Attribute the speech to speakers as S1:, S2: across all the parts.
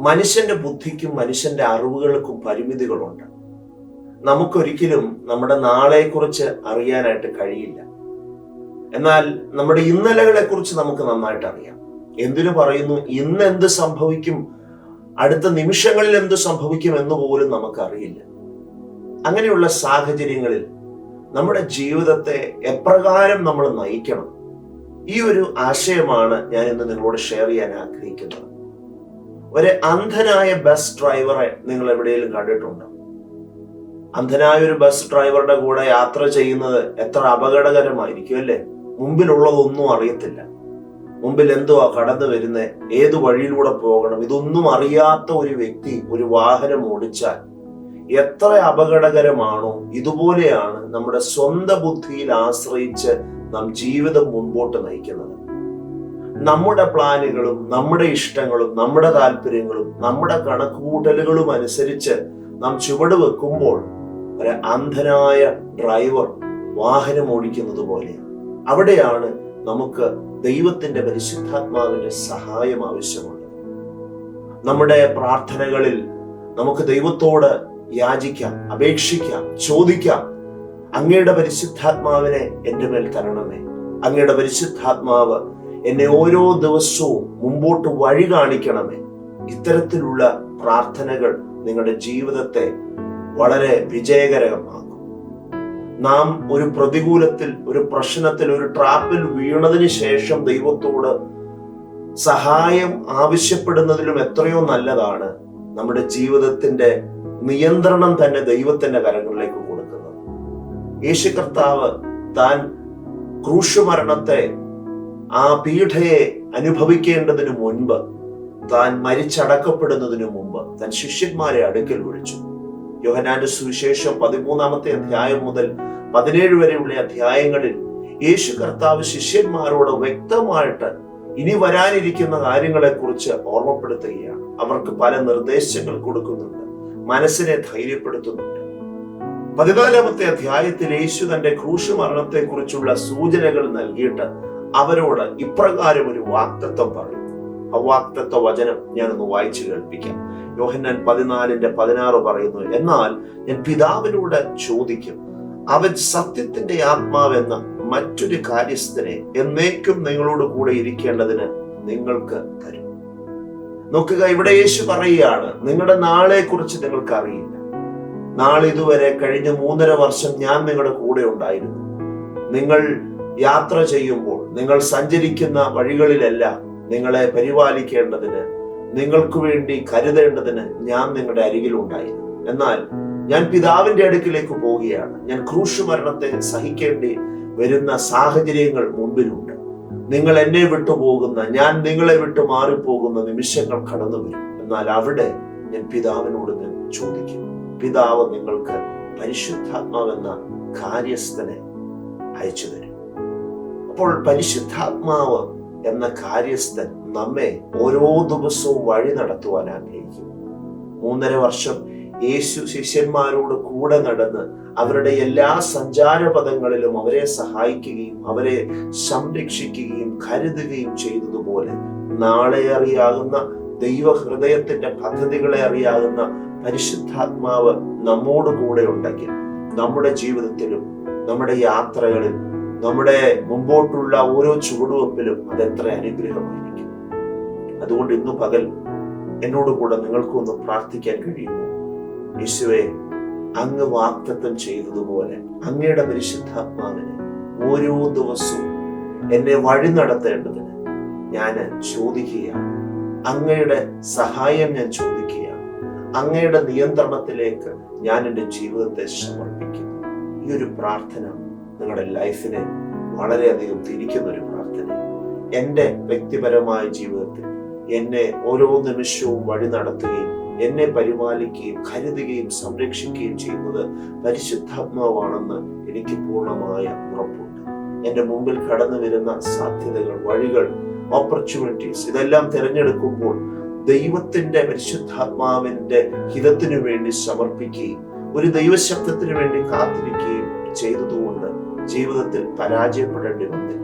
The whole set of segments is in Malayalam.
S1: മനുഷ്യന്റെ ബുദ്ധിക്കും മനുഷ്യന്റെ അറിവുകൾക്കും പരിമിതികളുണ്ട്. നമുക്കൊരിക്കലും നമ്മുടെ നാളെക്കുറിച്ച് അറിയാനായിട്ട് കഴിയില്ല. എന്നാൽ നമ്മുടെ ഇന്നലകളെ കുറിച്ച് നമുക്ക് നന്നായിട്ട് അറിയാം. എന്തിനു പറയുന്നു? ഇന്ന് എന്ത് സംഭവിക്കും? അടുത്ത നിമിഷങ്ങളിൽ എന്ത് സംഭവിക്കും എന്ന് പോലും നമുക്കറിയില്ല. അങ്ങനെയുള്ള സാഹചര്യങ്ങളിൽ നമ്മുടെ ജീവിതത്തെ എപ്രകാരം നമ്മൾ നയിക്കണം? ഈ ഒരു ആശയമാണ് ഞാൻ ഇന്ന് നിങ്ങളോട് ഷെയർ ചെയ്യാൻ ആഗ്രഹിക്കുന്നത്. ഒരു അന്ധനായ ബസ് ഡ്രൈവറെ നിങ്ങൾ എവിടെയെങ്കിലും കണ്ടിട്ടുണ്ടോ? അന്ധനായ ഒരു ബസ് ഡ്രൈവറുടെ കൂടെ യാത്ര ചെയ്യുന്നത് എത്ര അപകടകരമായിരിക്കും അല്ലേ? മുമ്പിലുള്ളതൊന്നും അറിയത്തില്ല. മുമ്പിൽ എന്തുവാ കടന്നു വരുന്നത് ഏത് വഴിയിലൂടെ പോകണം? ഇതൊന്നും അറിയാത്ത ഒരു വ്യക്തി ഒരു വാഹനം ഓടിച്ചാൽ എത്ര അപകടകരമാണോ? ഇതുപോലെയാണ് നമ്മുടെ സ്വന്തം ബുദ്ധിയിൽ ആശ്രയിച്ച് നാം ജീവിതം മുൻപോട്ട് നയിക്കുന്നത്. നമ്മുടെ പ്ലാനുകളും നമ്മുടെ ഇഷ്ടങ്ങളും നമ്മുടെ താല്പര്യങ്ങളും നമ്മുടെ കണക്കുകൂട്ടലുകളും അനുസരിച്ച് നാം ചുവട് വെക്കുമ്പോൾ ഒരു അന്ധനായ ഡ്രൈവർ വാഹനം ഓടിക്കുന്നത് പോലെയാണ് അവിടെയാണ് നമുക്ക് ദൈവത്തിന്റെ പരിശുദ്ധാത്മാവിന്റെ സഹായം ആവശ്യമുണ്ട് നമ്മുടെ പ്രാർത്ഥനകളിൽ നമുക്ക് ദൈവത്തോട് യാചിക്കാം അപേക്ഷിക്കാം ചോദിക്കാം. അങ്ങയുടെ പരിശുദ്ധാത്മാവിനെ എന്റെ മേൽ തരണമേ. അങ്ങയുടെ പരിശുദ്ധാത്മാവ് എന്നെ ഓരോ ദിവസവും മുമ്പോട്ട് വഴി കാണിക്കണമേ. ഇത്തരത്തിലുള്ള പ്രാർത്ഥനകൾ നിങ്ങളുടെ ജീവിതത്തെ വളരെ വിജയകരമാക്കും. നാം ഒരു പ്രതികൂലത്തിൽ ഒരു പ്രശ്നത്തിൽ ഒരു ട്രാപ്പിൽ വീണതിന് ശേഷം ദൈവത്തോട് സഹായം ആവശ്യപ്പെടുന്നതിലും എത്രയോ നല്ലതാണ് നമ്മുടെ ജീവിതത്തിന്റെ നിയന്ത്രണം തന്നെ ദൈവത്തിന്റെ കരങ്ങളിലേക്ക് കൊടുക്കുന്നത്. യേശു കർത്താവ് താൻ ക്രൂശുമരണത്തെ ആ പീഠയെ അനുഭവിക്കേണ്ടതിനു മുൻപ് താൻ മരിച്ചടക്കപ്പെടുന്നതിനു മുമ്പ് തൻ ശിഷ്യന്മാരെ അടുക്കൽ വിളിച്ചു. യോഹനാന്റെ സുവിശേഷം പതിമൂന്നാമത്തെ അധ്യായം മുതൽ പതിനേഴ് വരെയുള്ള അധ്യായങ്ങളിൽ യേശു കർത്താവ് ശിഷ്യന്മാരോട് വ്യക്തമായിട്ട് ഇനി വരാനിരിക്കുന്ന കാര്യങ്ങളെ കുറിച്ച് ഓർമ്മപ്പെടുത്തുകയാണ്. അവർക്ക് പല നിർദ്ദേശങ്ങൾ കൊടുക്കുന്നുണ്ട്. മനസ്സിനെ ധൈര്യപ്പെടുത്തുന്നുണ്ട്. പതിനാലാമത്തെ അധ്യായത്തിൽ യേശു തന്റെ ക്രൂശ് മരണത്തെ കുറിച്ചുള്ള സൂചനകൾ നൽകിയിട്ട് അവരോട് ഇപ്രകാരം ഒരു വാക്തത്വം പറയും. ആ വാക്തത്വ വചനം ഞാനൊന്ന് വായിച്ചു കേൾപ്പിക്കാം. യോഹന്നാൻ പതിനാലിന്റെ പതിനാറ് പറയുന്നു എന്നാൽ ഞാൻ പിതാവിനോട് ചോദിക്കും അവൻ സത്യത്തിന്റെ ആത്മാവെന്ന മറ്റൊരു കാര്യസ്ഥനെ എന്നേക്കും നിങ്ങളോട് കൂടെ ഇരിക്കേണ്ടതിന് നിങ്ങൾക്ക് തരും. നോക്കുക ഇവിടെ യേശു പറയുകയാണ് നിങ്ങളുടെ നാളെ കുറിച്ച് നിങ്ങൾക്ക് അറിയില്ല നാളെ ഇതുവരെ കഴിഞ്ഞ മൂന്നര വർഷം ഞാൻ നിങ്ങളുടെ കൂടെ ഉണ്ടായിരുന്നു. നിങ്ങൾ യാത്ര ചെയ്യുമ്പോൾ നിങ്ങൾ സഞ്ചരിക്കുന്ന വഴികളിലെല്ലാം നിങ്ങളെ പരിപാലിക്കേണ്ടതിന് നിങ്ങൾക്ക് വേണ്ടി കരുതേണ്ടതിന് ഞാൻ നിങ്ങളുടെ അരികിലുണ്ടായിരുന്നു എന്നാൽ ഞാൻ പിതാവിന്റെ അടുക്കിലേക്ക് പോവുകയാണ്. ഞാൻ ക്രൂശ് മരണത്തെ സഹിക്കേണ്ടി വരുന്ന സാഹചര്യങ്ങൾ മുമ്പിലുണ്ട്. നിങ്ങൾ എന്നെ വിട്ടുപോകുന്ന ഞാൻ നിങ്ങളെ വിട്ടു മാറിപ്പോകുന്ന നിമിഷങ്ങൾ കടന്നു വരും. എന്നാൽ അവിടെ ഞാൻ പിതാവിനോട് ചോദിക്കും പിതാവ് നിങ്ങൾക്ക് പരിശുദ്ധാത്മാവെന്ന കാര്യസ്ഥനെ അയച്ചു തരും. അപ്പോൾ പരിശുദ്ധാത്മാവ് എന്ന കാര്യസ്ഥൻ നമ്മെ ഓരോ ദിവസവും വഴി നടത്തുവാൻ ആഗ്രഹിക്കുന്നു. മൂന്നര വർഷം യേശു ശിഷ്യന്മാരോട് കൂടെ നടന്ന് അവരുടെ എല്ലാ സഞ്ചാരപഥങ്ങളിലും അവരെ സഹായിക്കുകയും അവരെ സംരക്ഷിക്കുകയും കരുതുകയും ചെയ്തതുപോലെ നാളെ അറിയാകുന്ന ദൈവഹൃദയത്തിന്റെ പദ്ധതികളെ അറിയാകുന്ന പരിശുദ്ധാത്മാവ് നമ്മോട് കൂടെ ഉണ്ടെങ്കിൽ നമ്മുടെ ജീവിതത്തിലും നമ്മുടെ യാത്രകളിൽ നമ്മുടെ മുമ്പോട്ടുള്ള ഓരോ ചുവടുവെപ്പിലും അതെത്ര അനുഗ്രഹമായിരിക്കും. അതുകൊണ്ട് ഇന്നു പകൽ എന്നോട് കൂടെ നിങ്ങൾക്കൊന്ന് പ്രാർത്ഥിക്കാൻ കഴിയുമോ? യേശുവെ അങ്ങ് വാക്തത്വം ചെയ്തതുപോലെ അങ്ങയുടെ പരിശുദ്ധാത്മാവിന് ഓരോ ദിവസവും എന്നെ വഴി നടത്തേണ്ടതിന് ഞാൻ ചോദിക്കുകയാണ്. അങ്ങയുടെ സഹായം ഞാൻ ചോദിക്കുകയാണ്. അങ്ങയുടെ നിയന്ത്രണത്തിലേക്ക് ഞാൻ എന്റെ ജീവിതത്തെ സമർപ്പിക്കുന്നു. ഈ ഒരു പ്രാർത്ഥന നിങ്ങളുടെ ലൈഫിനെ വളരെയധികം തിരിക്കുന്ന ഒരു പ്രാർത്ഥന. എന്റെ വ്യക്തിപരമായ ജീവിതത്തിൽ എന്നെ ഓരോ നിമിഷവും വഴി നടത്തുകയും എന്നെ പരിപാലിക്കുകയും കരുതുകയും സംരക്ഷിക്കുകയും ചെയ്യുന്നത് പരിശുദ്ധാത്മാവാണെന്ന് എനിക്ക് പൂർണമായ ഉറപ്പുണ്ട്. എന്റെ മുമ്പിൽ കടന്നു വരുന്ന സാധ്യതകൾ വഴികൾ ഓപ്പർച്യൂണിറ്റീസ് ഇതെല്ലാം തിരഞ്ഞെടുക്കുമ്പോൾ ദൈവത്തിന്റെ പരിശുദ്ധാത്മാവിന്റെ ഹിതത്തിനു വേണ്ടി സമർപ്പിക്കുകയും ഒരു ദൈവശബ്ദത്തിനു വേണ്ടി കാത്തിരിക്കുകയും ചെയ്തതുകൊണ്ട് ജീവിതത്തിൽ പരാജയപ്പെടേണ്ടി വന്നില്ല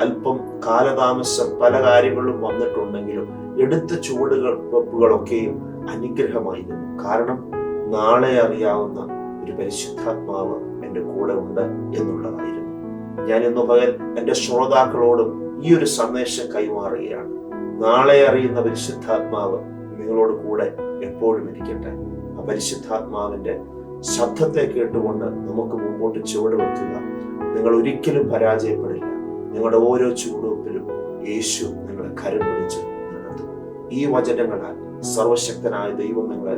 S1: അല്പം കാലതാമസം പല കാര്യങ്ങളും വന്നിട്ടുണ്ടെങ്കിലും എടുത്ത ചുവടുകൾ വെപ്പുകളൊക്കെയും അനുഗ്രഹമായിരുന്നു കാരണം നാളെ അറിയാവുന്ന ഒരു പരിശുദ്ധാത്മാവ് എന്റെ കൂടെ ഉണ്ട് എന്നുള്ളതായിരുന്നു. ഞാൻ ഇന്ന് പകൽ എന്റെ ശ്രോതാക്കളോടും ഈ ഒരു സന്ദേശം കൈമാറുകയാണ്. നാളെ അറിയുന്ന പരിശുദ്ധാത്മാവ് നിങ്ങളോട് കൂടെ എപ്പോഴും ഇരിക്കട്ടെ. ആ പരിശുദ്ധാത്മാവിന്റെ ശബ്ദത്തെ കേട്ടുകൊണ്ട് നമുക്ക് മുമ്പോട്ട് ചുവട് വെക്കുക. നിങ്ങൾ ഒരിക്കലും പരാജയപ്പെടില്ല. നിങ്ങളുടെ ഓരോ ചുവടുവെപ്പിലും യേശു നിങ്ങളെ കരം പിടിച്ച് നടത്തും. ഈ വചനങ്ങളാൽ സർവശക്തനായ ദൈവം നിങ്ങളെ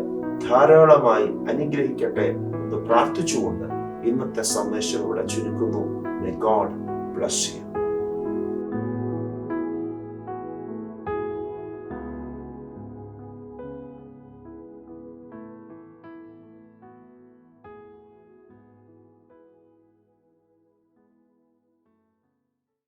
S1: ധാരാളമായി അനുഗ്രഹിക്കട്ടെ എന്ന് പ്രാർത്ഥിച്ചുകൊണ്ട് ഇന്നത്തെ സന്ദേശം ഇവിടെ ചുരുക്കുന്നു. God bless you